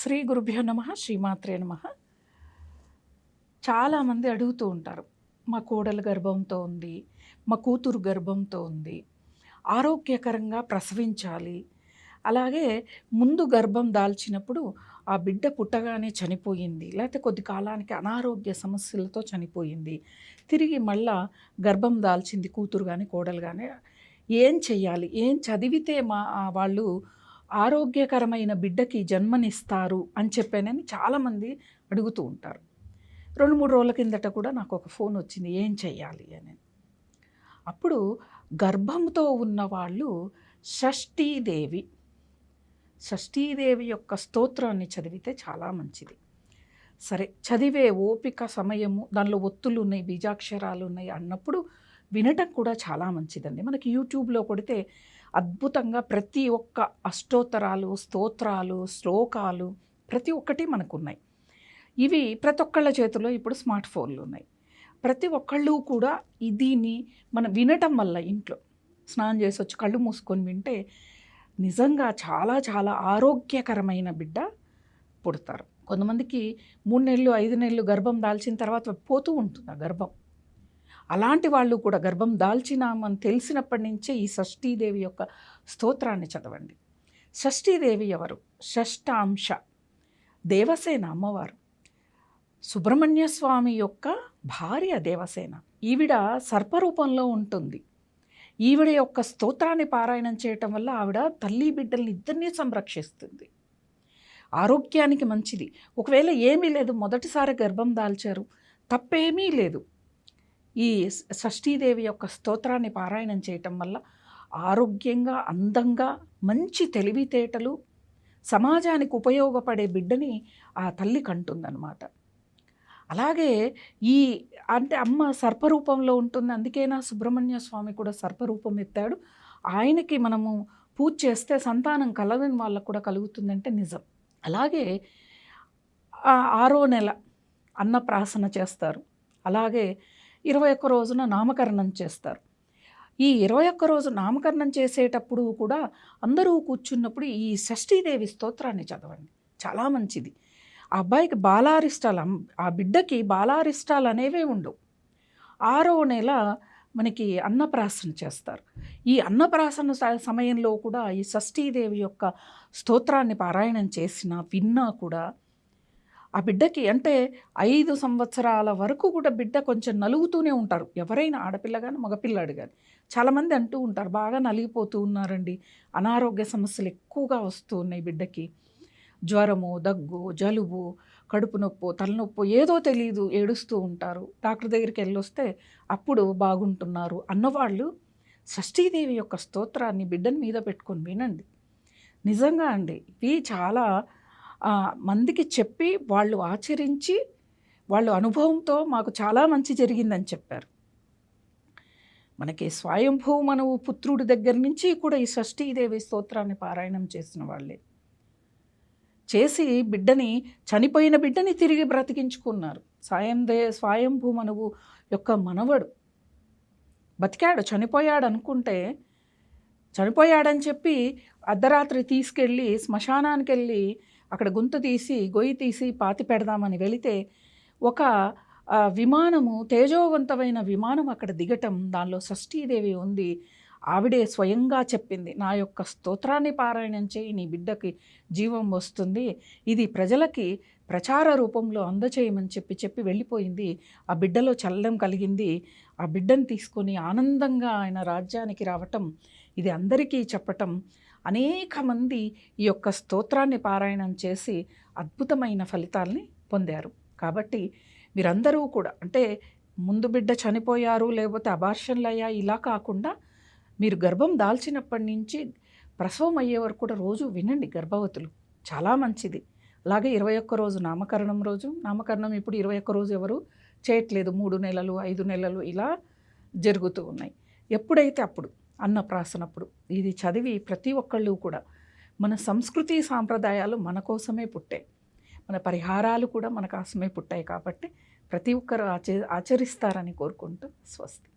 శ్రీ గురుభ్యో నమ శ్రీమాత్రే నమ. చాలామంది అడుగుతూ ఉంటారు మా కోడలు గర్భంతో ఉంది మా కూతురు గర్భంతో ఉంది ఆరోగ్యకరంగా ప్రసవించాలి. అలాగే ముందు గర్భం దాల్చినప్పుడు ఆ బిడ్డ పుట్టగానే చనిపోయింది లేకపోతే కొద్ది కాలానికి అనారోగ్య సమస్యలతో చనిపోయింది. తిరిగి మళ్ళా గర్భం దాల్చింది కూతురు కానీ కోడలు కానీ ఏం చెయ్యాలి? ఏం చదివితే మా వాళ్ళు ఆరోగ్యకరమైన బిడ్డకి జన్మనిస్తారు అని చెప్పానని చాలామంది అడుగుతూ ఉంటారు. రెండు మూడు రోజుల కిందట కూడా నాకు ఒక ఫోన్ వచ్చింది ఏం చెయ్యాలి అని. అప్పుడు గర్భంతో ఉన్న వాళ్ళు షష్ఠీదేవి షష్ఠీదేవి యొక్క స్తోత్రాన్ని చదివితే చాలా మంచిది. సరే చదివే ఓపిక సమయము దానిలో ఒత్తులు ఉన్నాయి బీజాక్షరాలు ఉన్నాయి అన్నప్పుడు వినటం కూడా చాలా మంచిదండి. మనకి యూట్యూబ్లో కొడితే అద్భుతంగా ప్రతి ఒక్క అష్టోత్తరాలు స్తోత్రాలు శ్లోకాలు ప్రతి ఒక్కటి మనకు ఉన్నాయి ఇవి ప్రతి ఒక్కళ్ళ చేతిలో ఇప్పుడు స్మార్ట్ ఫోన్లు ఉన్నాయి. ప్రతి ఒక్కళ్ళు కూడా దీన్ని మనం వినటం వల్ల ఇంట్లో స్నానం చేసి వచ్చి కళ్ళు మూసుకొని వింటే నిజంగా చాలా చాలా ఆరోగ్యకరమైన బిడ్డ పుడతారు. కొంతమందికి మూడు నెలలు ఐదు నెలలు గర్భం దాల్చిన తర్వాత పోతూ ఉంటుంది ఆ గర్భం. అలాంటి వాళ్ళు కూడా గర్భం దాల్చినామని తెలిసినప్పటి నుంచే ఈ షష్ఠీదేవి యొక్క స్తోత్రాన్ని చదవండి. షష్ఠీదేవి ఎవరు? షష్ఠాంశ. దేవసేన అమ్మవారు. సుబ్రహ్మణ్య స్వామి యొక్క భార్య దేవసేన. ఈవిడ సర్పరూపంలో ఉంటుంది. ఈవిడ యొక్క స్తోత్రాన్ని పారాయణం చేయటం వల్ల ఆవిడ తల్లి బిడ్డల్ని ఇద్దరినీ సంరక్షిస్తుంది. ఆరోగ్యానికి మంచిది. ఒకవేళ ఏమీ లేదు మొదటిసారి గర్భం దాల్చారు. తప్పేమీ లేదు. ఈ షష్ఠీదేవి యొక్క స్తోత్రాన్ని పారాయణం చేయటం వల్ల ఆరోగ్యంగా అందంగా మంచి తెలివితేటలు సమాజానికి ఉపయోగపడే బిడ్డని ఆ తల్లి కంటుందన్నమాట. అలాగే ఈ అంటే అమ్మ సర్పరూపంలో ఉంటుంది. అందుకేనా సుబ్రహ్మణ్య స్వామి కూడా సర్పరూపం ఎత్తాడు. ఆయనకి మనము పూజ చేస్తే సంతానం కలదని వాళ్ళకు కూడా కలుగుతుందంటే నిజం. అలాగే ఆరో నెల అన్నప్రాసన చేస్తారు. అలాగే ఇరవై ఒక్క రోజున నామకరణం చేస్తారు. ఈ ఇరవై ఒక్క రోజు నామకరణం చేసేటప్పుడు కూడా అందరూ కూర్చున్నప్పుడు ఈ షష్ఠీదేవి స్తోత్రాన్ని చదవండి. చాలా మంచిది. ఆ అబ్బాయికి బాలారిష్టాలు ఆ బిడ్డకి బాలారిష్టాలు అనేవే ఉండవు. ఆరో నెల మనకి అన్నప్రాసన చేస్తారు. ఈ అన్నప్రాసన స- సమయంలో కూడా ఈ షష్ఠీదేవి యొక్క స్తోత్రాన్ని పారాయణం చేసినా విన్నా కూడా ఆ బిడ్డకి అంటే ఐదు సంవత్సరాల వరకు కూడా బిడ్డ కొంచెం నలుగుతూనే ఉంటారు. ఎవరైనా ఆడపిల్ల కానీ మగపిల్లాడు కానీ చాలామంది అంటూ ఉంటారు బాగా నలిగిపోతూ ఉన్నారండి. అనారోగ్య సమస్యలు ఎక్కువగా వస్తూ ఉన్నాయి బిడ్డకి. జ్వరము దగ్గు జలుబు కడుపు నొప్పు తలనొప్పు ఏదో తెలియదు ఏడుస్తూ ఉంటారు. డాక్టర్ దగ్గరికి వెళ్ళొస్తే అప్పుడు బాగుంటున్నారు అన్నవాళ్ళు షష్ఠీదేవి యొక్క స్తోత్రాన్ని బిడ్డని మీద పెట్టుకొని వినండి. నిజంగా అండి ఇవి చాలా మందికి చెప్పి వాళ్ళు ఆచరించి వాళ్ళు అనుభవంతో మాకు చాలా మంచి జరిగిందని చెప్పారు. మనకి స్వయంభూ మనవు పుత్రుడి దగ్గర నుంచి కూడా ఈ షష్ఠీదేవి స్తోత్రాన్ని పారాయణం చేసిన వాళ్ళే. చేసి బిడ్డని చనిపోయిన బిడ్డని తిరిగి బ్రతికించుకున్నారు. సాయందే స్వయంభూ మనవు యొక్క మనవడు. బతికాడు చనిపోయాడు అనుకుంటే చనిపోయాడని చెప్పి అర్ధరాత్రి తీసుకెళ్ళి శ్మశానానికి వెళ్ళి అక్కడ గుంత తీసి గొయ్యి తీసి పాతి పెడదామని వెళితే ఒక విమానము తేజోవంతమైన విమానం అక్కడ దిగటం దానిలో షష్ఠీదేవి ఉంది. ఆవిడే స్వయంగా చెప్పింది నా యొక్క స్తోత్రాన్ని పారాయణం చేయి నీ బిడ్డకి జీవం వస్తుంది. ఇది ప్రజలకి ప్రచార రూపంలో అందచేయమని చెప్పి చెప్పి వెళ్ళిపోయింది. ఆ బిడ్డలో చల్లం కలిగింది. ఆ బిడ్డను తీసుకొని ఆనందంగా ఆయన రాజ్యానికి రావటం ఇది అందరికీ చెప్పటం అనేక మంది ఈ యొక్క స్తోత్రాన్ని పారాయణం చేసి అద్భుతమైన ఫలితాల్ని పొందారు. కాబట్టి మీరందరూ కూడా అంటే ముందు బిడ్డ చనిపోయారు లేకపోతే అబార్షన్లు అయ్యా ఇలా కాకుండా మీరు గర్భం దాల్చినప్పటి నుంచి ప్రసవం అయ్యే వరకు కూడా రోజు వినండి గర్భవతులు. చాలా మంచిది. అలాగే ఇరవై ఒక్క రోజు నామకరణం రోజు. నామకరణం ఇప్పుడు ఇరవై ఒక్క రోజు ఎవరు చేయట్లేదు. మూడు నెలలు ఐదు నెలలు ఇలా జరుగుతూ ఉన్నాయి. ఎప్పుడైతే అప్పుడు అన్నప్రాసనప్పుడు ఇది చదివి ప్రతి ఒక్కళ్ళు కూడా మన సంస్కృతి సాంప్రదాయాలు మన కోసమే పుట్టాయి. మన పరిహారాలు కూడా మన కోసమే పుట్టాయి కాబట్టి ప్రతి ఒక్కరు ఆచ ఆచరిస్తారని కోరుకుంటూ స్వస్తి.